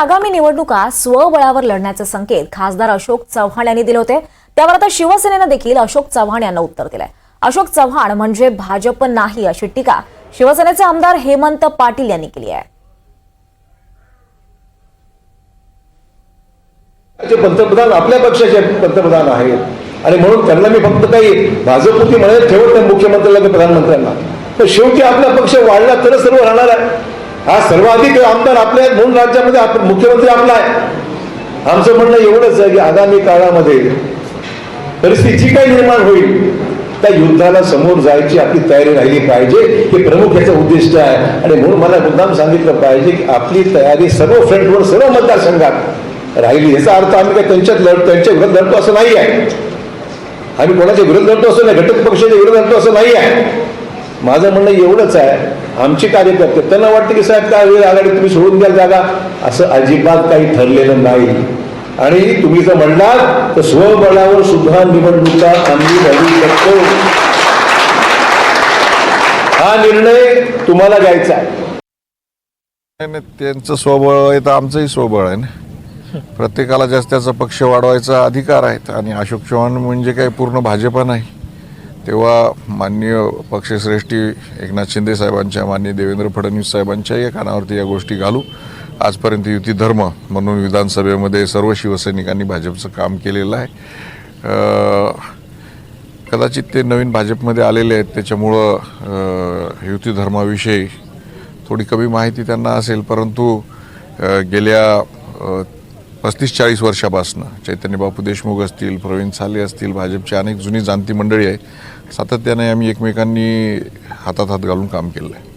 आगामी निवडणुका स्वबळावर लढण्याचे संकेत खासदार अशोक चव्हाण यांनी दिले होते. त्यावर आता शिवसेनेनं देखील अशोक चव्हाण यांना उत्तर दिलंय. अशोक चव्हाण म्हणजे भाजप नाही अशी टीका शिवसेनेचे आमदार हेमंत पाटील यांनी केली आहे. जे पंतप्रधान आपल्या पक्षाचे पंतप्रधान आहेत. आणि म्हणून त्यांना मी फक्त काही भाजपपुरती म्हणत ठेवत नाही मुख्यमंत्र्यांना प्रधानमंत्र्यांना. तर शेवटी आपला पक्ष वाढला तरच सर्व राहणार आहे. हा सर्वाधिक आमदार आपले आहेत म्हणून राज्यामध्ये आप- मुख्यमंत्री आपला आहे. आमचं म्हणणं एवढंच आहे की आगामी काळामध्ये परिस्थिती जी काही निर्माण होईल त्या युद्धाला समोर जायची आपली तयारी राहिली पाहिजे. हे प्रमुख याचं उद्दिष्ट आहे. आणि म्हणून मला मुद्दाम सांगितलं पाहिजे की आपली तयारी सर्व फ्रंटवर सर्व मतदारसंघात राहिली. याचा अर्थ आम्ही काय त्यांच्यात लढ त्यांच्या विरोध लढतो असं नाही आहे. आम्ही कोणाच्या विरोध लढतो असं नाही. घटक पक्षाच्या विरोध लढतो असं नाही आहे. माझं म्हणणं एवढंच आहे आमचे कार्यकर्ते त्यांना वाटतं की साहेब काय वेळ आघाडी तुम्ही सोडून द्याल जागा. असं अजिबात काही ठरलेलं नाही. आणि तुम्ही जर म्हणलात तर स्वबळावर सुद्धा निवडणुका आम्ही लढू शकतो. हा निर्णय तुम्हाला घ्यायचा आहे. त्यांचं स्वबळ आहे तर आमचंही स्वबळ आहे ना. प्रत्येकाला जास्त त्याचा पक्ष वाढवायचा अधिकार आहेत. आणि अशोक चव्हाण म्हणजे काही पूर्ण भाजपा नाही. तेव्हा माननीय पक्षश्रेष्ठी एकनाथ शिंदे साहेबांच्या माननीय देवेंद्र फडणवीस साहेबांच्याही कानावरती या गोष्टी घालू. आजपर्यंत युती धर्म म्हणून विधानसभेमध्ये सर्व शिवसैनिकांनी भाजपचं काम केलेलं आहे. कदाचित ते नवीन भाजपमध्ये आलेले आहेत त्याच्यामुळं युती धर्माविषयी थोडी कमी माहिती त्यांना असेल परंतु गेल्या पस्तीस चाळीस वर्षापासनं. चैतन्य बापू देशमुख असतील प्रवीण साले असतील भाजपची अनेक जुनी जाणती मंडळी आहे सातत्याने आम्ही एकमेकांनी हातात हात घालून काम केलं आहे